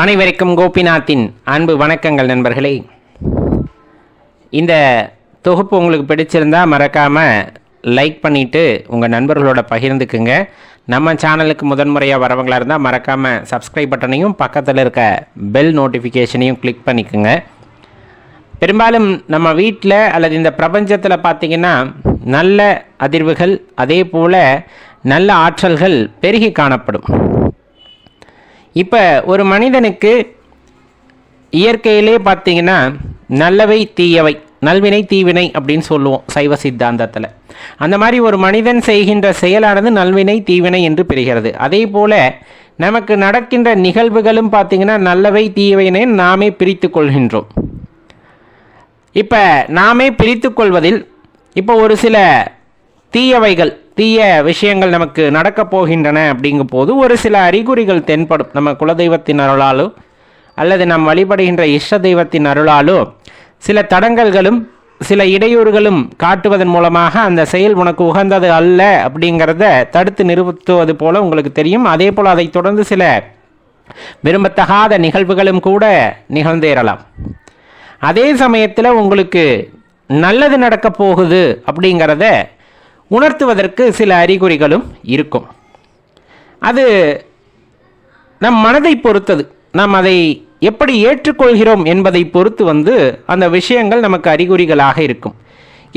அனைவருக்கும் கோபிநாத்தின் அன்பு வணக்கங்கள் நண்பர்களே. இந்த தொகுப்பு உங்களுக்கு பிடிச்சிருந்தா மறக்காமல் லைக் பண்ணிவிட்டு உங்கள் நண்பர்களோட பகிர்ந்துக்குங்க. நம்ம சேனலுக்கு முதன்முறையாக வரவங்களாக இருந்தால் மறக்காமல் சப்ஸ்கிரைப் பட்டனையும் பக்கத்தில் இருக்க பெல் நோட்டிஃபிகேஷனையும் கிளிக் பண்ணிக்கோங்க. பெரும்பாலும் நம்ம வீட்டில் அல்லது இந்த பிரபஞ்சத்தில் பார்த்திங்கன்னா நல்ல அதிர்வுகள் அதே போல் நல்ல ஆற்றல்கள் பெருகி காணப்படும். இப்போ ஒரு மனிதனுக்கு இயற்கையிலே பார்த்தீங்கன்னா நல்லவை தீயவை நல்வினை தீவினை அப்படின்னு சொல்லுவோம் சைவ சித்தாந்தத்தில். அந்த மாதிரி ஒரு மனிதன் செய்கின்ற செயலானது நல்வினை தீவினை என்று பெறுகிறது அதே போல் நமக்கு நடக்கின்ற நிகழ்வுகளும் பார்த்தீங்கன்னா நல்லவை தீயவைனே நாமே பிரித்து கொள்கின்றோம். இப்போ நாமே பிரித்து கொள்வதில் இப்போ ஒரு சில தீயவைகள் தீய விஷயங்கள் நமக்கு நடக்கப் போகின்றன அப்படிங்கும் போது ஒரு சில அறிகுறிகள் தென்படும். நம்ம குலதெய்வத்தின் அருளாலோ அல்லது நாம் வழிபடுகின்ற இஷ்ட தெய்வத்தின் அருளாலோ சில தடங்கல்களும் சில இடையூறுகளும் காட்டுவதன் மூலமாக அந்த செயல் உனக்கு உகந்தது அல்ல அப்படிங்கிறத தடுத்து நிறுத்துவது போல உங்களுக்கு தெரியும். அதே போல் அதைத் தொடர்ந்து சில விரும்பத்தகாத நிகழ்வுகளும் கூட நிகழ்ந்தேறலாம். அதே சமயத்தில் உங்களுக்கு நல்லது நடக்கப் போகுது அப்படிங்கிறத உணர்த்துவதற்கு சில அறிகுறிகளும் இருக்கும். அது நம் மனதை பொறுத்தது. நாம் அதை எப்படி ஏற்றுக்கொள்கிறோம் என்பதை பொறுத்து வந்து அந்த விஷயங்கள் நமக்கு அறிகுறிகளாக இருக்கும்.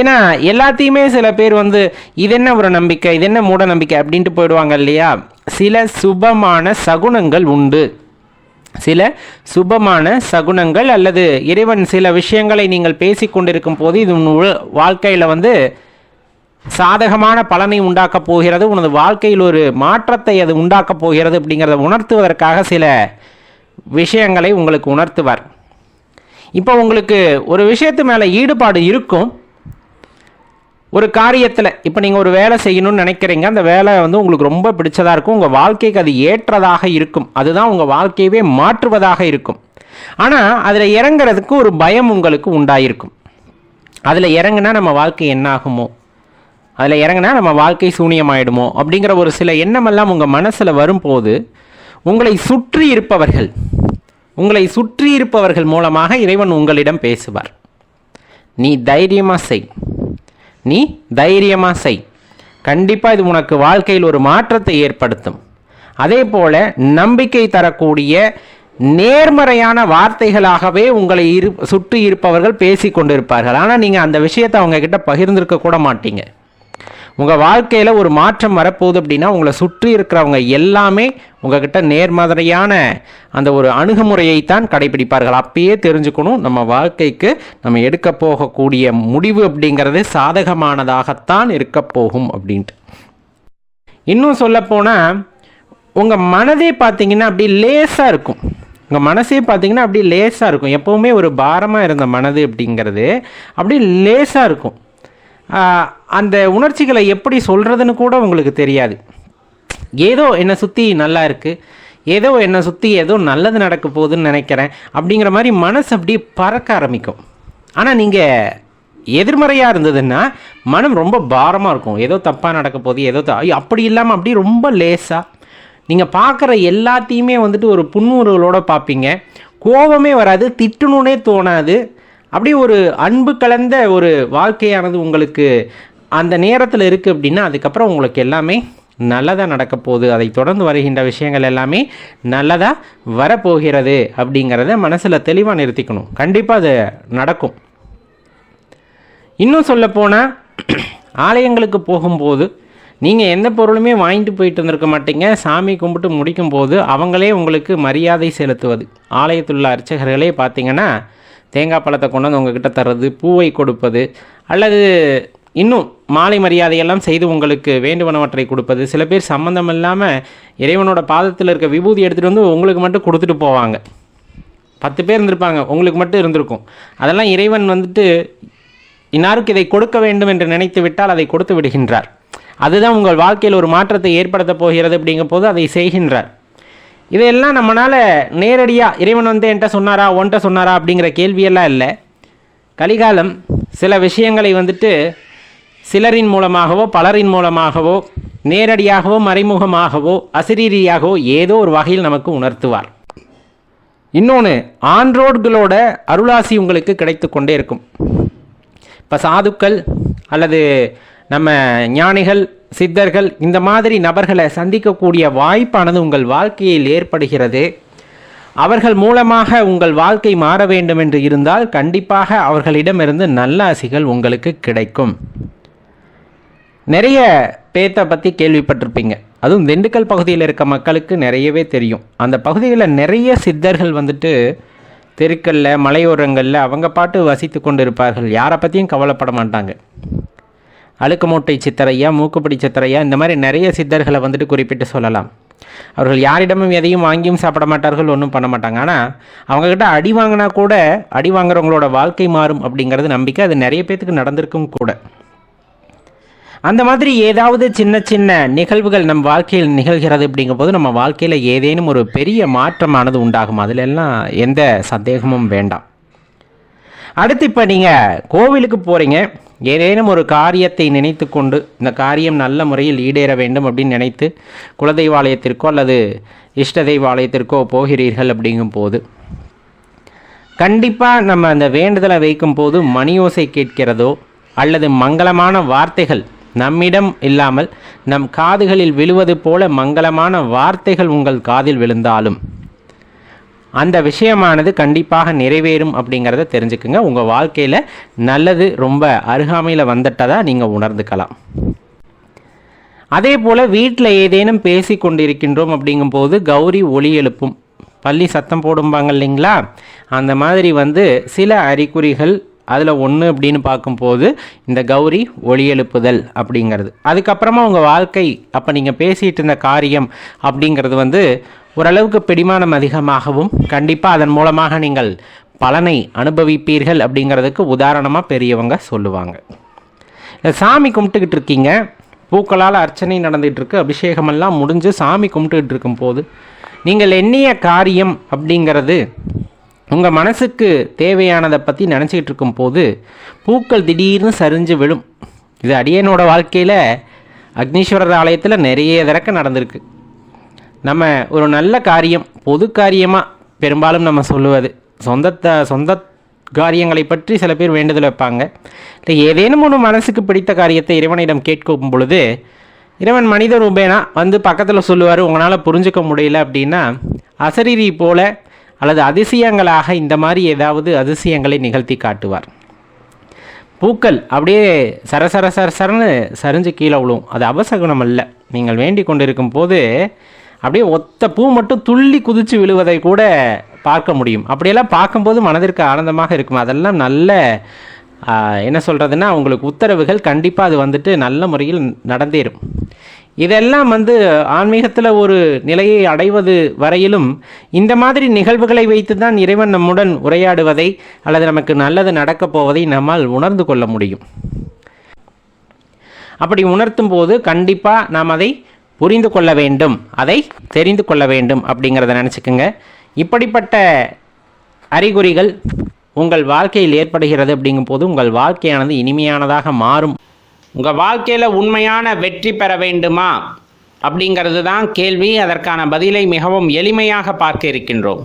ஏன்னா எல்லாத்தையுமே சில பேர் வந்து இது என்ன ஒரு நம்பிக்கை இது என்ன மூட நம்பிக்கை அப்படின்ட்டு போயிடுவாங்க இல்லையா? சில சுபமான சகுனங்கள் உண்டு. சில சுபமான சகுனங்கள் அல்லது இறைவன் சில விஷயங்களை நீங்கள் பேசிக்கொண்டிருக்கும் போது இது வாழ்க்கையில் வந்து சாதகமான பலனை உண்டாக்கப் போகிறது உனது வாழ்க்கையில் ஒரு மாற்றத்தை அது உண்டாக்கப் போகிறது அப்படிங்கிறத உணர்த்துவதற்காக சில விஷயங்களை உங்களுக்கு உணர்த்துவார். இப்போ உங்களுக்கு ஒரு விஷயத்து மேலே ஈடுபாடு இருக்கும். ஒரு காரியத்தில் இப்போ நீங்கள் ஒரு வேலை செய்யணும்னு நினைக்கிறீங்க அந்த வேலை வந்து உங்களுக்கு ரொம்ப பிடிச்சதாக இருக்கும் உங்கள் வாழ்க்கைக்கு அது ஏற்றதாக இருக்கும். அதுதான் உங்கள் வாழ்க்கையவே மாற்றுவதாக இருக்கும். ஆனால் அதில் இறங்குறதுக்கு ஒரு பயம் உங்களுக்கு உண்டாயிருக்கும். அதில் இறங்குனா நம்ம வாழ்க்கை என்னாகுமோ? அதில் இறங்குனா நம்ம வாழ்க்கை சூனியமாயிடுமோ? அப்படிங்கிற ஒரு சில எண்ணமெல்லாம் உங்கள் மனசில் வரும்போது உங்களை சுற்றி இருப்பவர்கள் உங்களை சுற்றி இருப்பவர்கள் மூலமாக இறைவன் உங்களிடம் பேசுவார். நீ தைரியமாக செய். நீ தைரியமாக செய். கண்டிப்பாக இது உனக்கு வாழ்க்கையில் ஒரு மாற்றத்தை ஏற்படுத்தும். அதே போல நம்பிக்கை தரக்கூடிய நேர்மறையான வார்த்தைகளாகவே உங்களை இரு சுற்றி இருப்பவர்கள் பேசி கொண்டிருப்பார்கள் ஆனால் நீங்கள் அந்த விஷயத்தை அவங்க கிட்ட பகிர்ந்திருக்க கூட மாட்டீங்க. உங்கள் வாழ்க்கையில் ஒரு மாற்றம் வரப்போகுது அப்படின்னா உங்களை சுற்றி இருக்கிறவங்க எல்லாமே உங்ககிட்ட நேர்மறையான அந்த ஒரு அணுகுமுறையை தான் கடைபிடிப்பார்கள். அப்பயே தெரிஞ்சுக்கணும் நம்ம வாழ்க்கைக்கு நம்ம எடுக்க போகக்கூடிய முடிவு அப்படிங்கிறது சாதகமானதாகத்தான் இருக்க போகும் அப்படின்ட்டு. இன்னும் சொல்லப்போனால் உங்கள் மனதே பார்த்தீங்கன்னா அப்படி லேசாக இருக்கும். உங்கள் மனசே பார்த்தீங்கன்னா அப்படி லேசாக இருக்கும். எப்போவுமே ஒரு பாரமாக இருந்த மனது அப்படிங்கிறது அப்படி லேசாக இருக்கும். அந்த உணர்ச்சிகளை எப்படி சொல்கிறதுன்னு கூட உங்களுக்கு தெரியாது. ஏதோ என்னை சுற்றி நல்லா இருக்குது ஏதோ என்னை சுற்றி ஏதோ நல்லது நடக்க போகுதுன்னு நினைக்கிறேன் அப்படிங்கிற மாதிரி மனசு அப்படியே பறக்க ஆரம்பிக்கும். ஆனால் நீங்கள் எதிர்மறையாக இருந்ததுன்னா மனம் ரொம்ப பாரமாக இருக்கும். ஏதோ தப்பாக நடக்க போகுது ஏதோ த- ஐயோ, அப்படி இல்லாமல் அப்படியே ரொம்ப லேசாக நீங்கள் பார்க்குற எல்லாத்தையுமே வந்துட்டு ஒரு புன்முறுகளோடு பார்ப்பீங்க கோபமே வராது திட்டணுன்னே தோணாது. அப்படி ஒரு அன்பு கலந்த ஒரு வாழ்க்கையானது உங்களுக்கு அந்த நேரத்தில் இருக்குது அப்படின்னா அதுக்கப்புறம் உங்களுக்கு எல்லாமே நல்லதாக நடக்க போகுது. அதை தொடர்ந்து வருகின்ற விஷயங்கள் எல்லாமே நல்லதாக வரப்போகிறது அப்படிங்கிறத மனசில் தெளிவாக நிறுத்திக்கணும். கண்டிப்பாக அது நடக்கும். இன்னும் சொல்லப்போனால் ஆலயங்களுக்கு போகும்போது நீங்கள் எந்த பொருளுமே வாங்கிட்டு போயிட்டு வந்திருக்க மாட்டீங்க. சாமி கும்பிட்டு முடிக்கும் போது அவங்களே உங்களுக்கு மரியாதை செலுத்துவது. ஆலயத்தில் உள்ள அர்ச்சகர்களே பார்த்தீங்கன்னா தேங்காய் பழத்தை கொண்டு வந்து உங்ககிட்ட தர்றது பூவை கொடுப்பது அல்லது இன்னும் மாலை மரியாதையெல்லாம் செய்து உங்களுக்கு வேண்டுவனவற்றை கொடுப்பது. சில பேர் சம்மந்தம் இல்லாமல் இறைவனோட பாதத்தில் இருக்க விபூதி எடுத்துகிட்டு வந்து உங்களுக்கு மட்டும் கொடுத்துட்டு போவாங்க. பத்து பேர் இருந்திருப்பாங்க உங்களுக்கு மட்டும் இருந்திருக்கும். அதெல்லாம் இறைவன் வந்துட்டு இன்னாருக்கு இதை கொடுக்க வேண்டும் என்று நினைத்து விட்டால் அதை கொடுத்து விடுகின்றார். அதுதான் உங்கள் வாழ்க்கையில் ஒரு மாற்றத்தை ஏற்படுத்த போகிறது அப்படிங்கும் போது அதை செய்கின்றார். இதையெல்லாம் நம்மளால் நேரடியாக இறைவன் வந்து என்கிட்ட சொன்னாரா ஒன்ட்ட சொன்னாரா அப்படிங்கிற கேள்வியெல்லாம் இல்லை. கலிகாலம் சில விஷயங்களை வந்துட்டு சிலரின் மூலமாகவோ பலரின் மூலமாகவோ நேரடியாகவோ மறைமுகமாகவோ அசிரீரியாகவோ ஏதோ ஒரு வகையில் நமக்கு உணர்த்துவார். இன்னொன்று ஆண்ட்ரோட்களோட அருளாசி உங்களுக்கு கிடைத்து கொண்டே இருக்கும். இப்போ சாதுக்கள் அல்லது நம்ம ஞானிகள் சித்தர்கள் இந்த மாதிரி நபர்களை சந்திக்கக்கூடிய வாய்ப்பானது உங்கள் வாழ்க்கையில் ஏற்படுகிறது. அவர்கள் மூலமாக உங்கள் வாழ்க்கை மாற வேண்டும் என்று இருந்தால் கண்டிப்பாக அவர்களிடமிருந்து நல்ல அசிகள் உங்களுக்கு கிடைக்கும். நிறைய பேத்தை பற்றி கேள்விப்பட்டிருப்பீங்க. அதுவும் திண்டுக்கல் பகுதியில் இருக்க மக்களுக்கு நிறையவே தெரியும். அந்த பகுதிகளில் நிறைய சித்தர்கள் வந்துட்டு தெருக்களில் மலையோரங்களில் அவங்க பாட்டு வசித்து கொண்டு இருப்பார்கள் யாரை பற்றியும் கவலைப்பட மாட்டாங்க. அழுக்கு மூட்டை சித்தரையா மூக்குப்பிடி சித்தரையா இந்த மாதிரி நிறைய சித்தர்களை வந்துட்டு குறிப்பிட்டு சொல்லலாம். அவர்கள் யாரிடமும் எதையும் வாங்கியும் சாப்பிட மாட்டார்கள் ஒன்றும் பண்ண மாட்டாங்க. ஆனால் அவங்கக்கிட்ட அடி வாங்கினா கூட அடி வாங்குறவங்களோட வாழ்க்கை மாறும் அப்படிங்கிறது நம்பிக்கை. அது நிறைய பேத்துக்கு நடந்திருக்கும் கூட. அந்த மாதிரி ஏதாவது சின்ன சின்ன நிகழ்வுகள் நம் வாழ்க்கையில் நிகழ்கிறது அப்படிங்கும்போது நம்ம வாழ்க்கையில் ஏதேனும் ஒரு பெரிய மாற்றமானது உண்டாகும். அதில் எல்லாம் எந்த சந்தேகமும் வேண்டாம். அடுத்து இப்போ நீங்கள் கோவிலுக்கு போகிறீங்க ஏதேனும் ஒரு காரியத்தை நினைத்து கொண்டு இந்த காரியம் நல்ல முறையில் ஈடேற வேண்டும் அப்படின்னு நினைத்து குலதெய்வாலயத்திற்கோ அல்லது இஷ்ட தெய்வாலயத்திற்கோ போகிறீர்கள் அப்படிங்கும் போது கண்டிப்பாக நம்ம அந்த வேண்டுதலை வைக்கும் போது மணியோசை கேட்கிறதோ அல்லது மங்களமான வார்த்தைகள் நம்மிடம் இல்லாமல் நம் காதுகளில் விழுவது போல மங்களமான வார்த்தைகள் உங்கள் காதில் விழுந்தாலும் அந்த விஷயமானது கண்டிப்பாக நிறைவேறும் அப்படிங்கிறத தெரிஞ்சுக்குங்க. உங்கள் வாழ்க்கையில் நல்லது ரொம்ப அருகாமையில் வந்துட்டதாக நீங்கள் உணர்ந்துக்கலாம். அதே போல் வீட்டில் ஏதேனும் பேசி கொண்டிருக்கின்றோம் அப்படிங்கும்போது கௌரி ஒளி எழுப்பும். பள்ளி சத்தம் போடும்பாங்க இல்லைங்களா? அந்த மாதிரி வந்து சில அறிகுறிகள் அதில் ஒன்று அப்படின்னு பார்க்கும்போது இந்த கௌரி ஒளி எழுப்புதல் அப்படிங்கிறது. அதுக்கப்புறமா உங்கள் வாழ்க்கை அப்போ நீங்கள் பேசிகிட்டு இருந்த காரியம் அப்படிங்கிறது வந்து ஓரளவுக்கு பிடிமானம் அதிகமாகவும் கண்டிப்பாக அதன் மூலமாக நீங்கள் பலனை அனுபவிப்பீர்கள் அப்படிங்கிறதுக்கு உதாரணமாக பெரியவங்க சொல்லுவாங்க. இந்த சாமி கும்பிட்டுக்கிட்டு இருக்கீங்க பூக்களால் அர்ச்சனை நடந்துகிட்டு இருக்கு அபிஷேகமெல்லாம் முடிஞ்சு சாமி கும்பிட்டுக்கிட்டு இருக்கும்போது நீங்கள் எண்ணிய காரியம் அப்படிங்கிறது உங்கள் மனசுக்கு தேவையானதை பற்றி நினச்சிக்கிட்டு இருக்கும்போது பூக்கள் திடீர்னு சரிஞ்சு விழும். இது அடியனோட வாழ்க்கையில் அக்னீஸ்வரர் ஆலயத்தில் நிறைய தடக்க நடந்திருக்கு. நம்ம ஒரு நல்ல காரியம் பொது காரியமாக பெரும்பாலும் நம்ம சொல்லுவது. சொந்தத்தை சொந்த காரியங்களை பற்றி சில பேர் வேண்டுதல் வைப்பாங்க. இல்லை ஏதேனும் ஒன்று மனசுக்கு பிடித்த காரியத்தை இறைவனிடம் கேட்கும் பொழுது இறைவன் மனித ரூபேனா வந்து பக்கத்தில் சொல்லுவார் உங்களால் புரிஞ்சுக்க முடியல அப்படின்னா அசரீரி போல அல்லது அதிசயங்களாக இந்த மாதிரி ஏதாவது அதிசயங்களை நிகழ்த்தி காட்டுவார். பூக்கள் அப்படியே சரசர சரசரன்னு சரிஞ்சு கீழே விழும். அது அபசகுணம் அல்ல. நீங்கள் வேண்டி கொண்டிருக்கும் போது அப்படியே ஒத்த பூ மட்டும் துள்ளி குதிச்சு விழுவதை கூட பார்க்க முடியும். அப்படியெல்லாம் பார்க்கும்போது மனதிற்கு ஆனந்தமாக இருக்கும்? அதெல்லாம் நல்ல என்ன சொல்கிறதுன்னா உங்களுக்கு உத்தரவுகள் கண்டிப்பாக அது வந்துட்டு நல்ல முறையில் நடந்தேறும். இதெல்லாம் வந்து ஆன்மீகத்தில் ஒரு நிலையை அடைவது வரையிலும் இந்த மாதிரி நிகழ்வுகளை வைத்து தான் இறைவன் நம்முடன் உரையாடுவதை அல்லது நமக்கு நல்லது நடக்கப் போவதை நம்மால் உணர்ந்து கொள்ள முடியும். அப்படி உணர்த்தும் போது கண்டிப்பாக நாம் அதை புரிந்து கொள்ள வேண்டும். அதை தெரிந்து கொள்ள வேண்டும் அப்படிங்கிறத நினச்சிக்கோங்க. இப்படிப்பட்ட அறிகுறிகள் உங்கள் வாழ்க்கையில் ஏற்படுகிறது அப்படிங்கும்போது உங்கள் வாழ்க்கையானது இனிமையானதாக மாறும். உங்கள் வாழ்க்கையில் உண்மையான வெற்றி பெற வேண்டுமா? அப்படிங்கிறது தான் கேள்வி. அதற்கான பதிலை மிகவும் எளிமையாக பார்க்க இருக்கின்றோம்.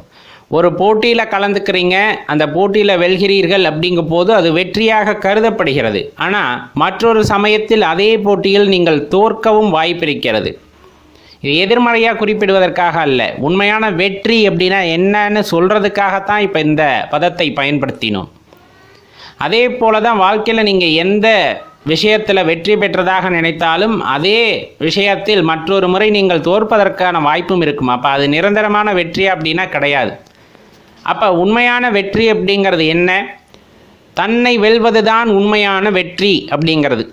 ஒரு போட்டியில் கலந்துக்கிறீங்க அந்த போட்டியில் வெல்கிறீர்கள் அப்படிங்கும் போது அது வெற்றியாக கருதப்படுகிறது. ஆனால் மற்றொரு சமயத்தில் அதே போட்டியில் நீங்கள் தோற்கவும் வாய்ப்பிருக்கிறது. இது எதிர்மறையாக குறிப்பிடுவதற்காக அல்ல. உண்மையான வெற்றி அப்படின்னா என்னன்னு சொல்கிறதுக்காகத்தான் இப்போ இந்த பதத்தை பயன்படுத்தினோம். அதே போல தான் வாழ்க்கையில் நீங்கள் எந்த விஷயத்தில் வெற்றி பெற்றதாக நினைத்தாலும் அதே விஷயத்தில் மற்றொரு முறை நீங்கள் தோற்பதற்கான வாய்ப்பும் இருக்கும். அப்போ அது நிரந்தரமான வெற்றி அப்படின்னா கிடையாது. அப்போ உண்மையான வெற்றி அப்படிங்கிறது என்ன? தன்னை வெல்வது தான் உண்மையான வெற்றி அப்படிங்கிறது.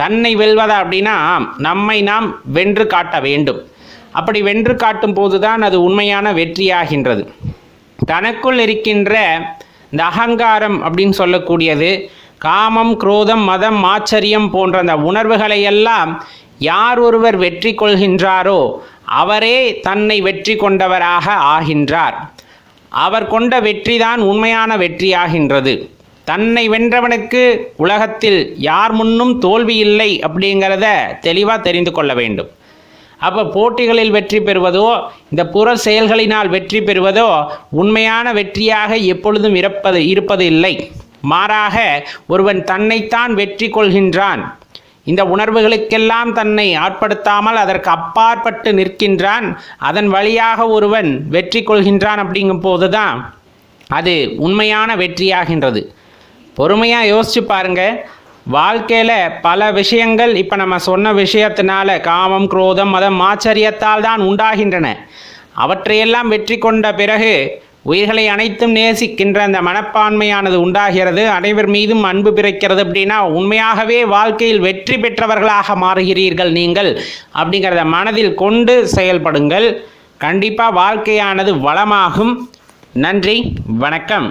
தன்னை வெல்வதா அப்படின்னா நம்மை நாம் வென்று காட்ட வேண்டும். அப்படி வென்று காட்டும் போது தான் அது உண்மையான வெற்றியாகின்றது. தனக்குள் இருக்கின்ற இந்த அகங்காரம் அப்படின்னு சொல்லக்கூடியது காமம் குரோதம் மதம் ஆச்சரியம் போன்ற அந்த உணர்வுகளை எல்லாம் யார் ஒருவர் வெற்றி கொள்கின்றாரோ அவரே தன்னை வெற்றி கொண்டவராக ஆகின்றார். அவர் கொண்ட வெற்றிதான் உண்மையான வெற்றியாகின்றது. தன்னை வென்றவனுக்கு உலகத்தில் யார் முன்னும் தோல்வி இல்லை அப்படிங்கிறத தெளிவாக தெரிந்து கொள்ள வேண்டும். அப்போ போட்டிகளில் வெற்றி பெறுவதோ இந்த புற செயல்களினால் வெற்றி பெறுவதோ உண்மையான வெற்றியாக எப்பொழுதும் இருப்பது இருப்பது இல்லை. மாறாக ஒருவன் தன்னைத்தான் வெற்றி கொள்கின்றான். இந்த உணர்வுகளுக்கெல்லாம் தன்னை ஆட்படுத்தாமல் அதற்கு அப்பாற்பட்டு நிற்கின்றான். அதன் வழியாக ஒருவன் வெற்றி கொள்கின்றான் அப்படிங்கும் போது தான் அது உண்மையான வெற்றியாகின்றது. பொறுமையாக யோசிச்சு பாருங்க. வாழ்க்கையில் பல விஷயங்கள் இப்போ நம்ம சொன்ன விஷயத்தினால காமம் குரோதம் மதம் ஆச்சரியத்தால் தான் உண்டாகின்றன. அவற்றையெல்லாம் வெற்றி கொண்ட பிறகு உயிர்களை அனைத்தும் நேசிக்கின்ற அந்த மனப்பான்மையானது உண்டாகிறது. அனைவர் மீதும் அன்பு பிறக்கிறது அப்படின்னா உண்மையாகவே வாழ்க்கையில் வெற்றி பெற்றவர்களாக மாறுகிறீர்கள் நீங்கள். அப்படிங்கிறத மனதில் கொண்டு செயல்படுங்கள். கண்டிப்பாக வாழ்க்கையானது வளமாகும். நன்றி வணக்கம்.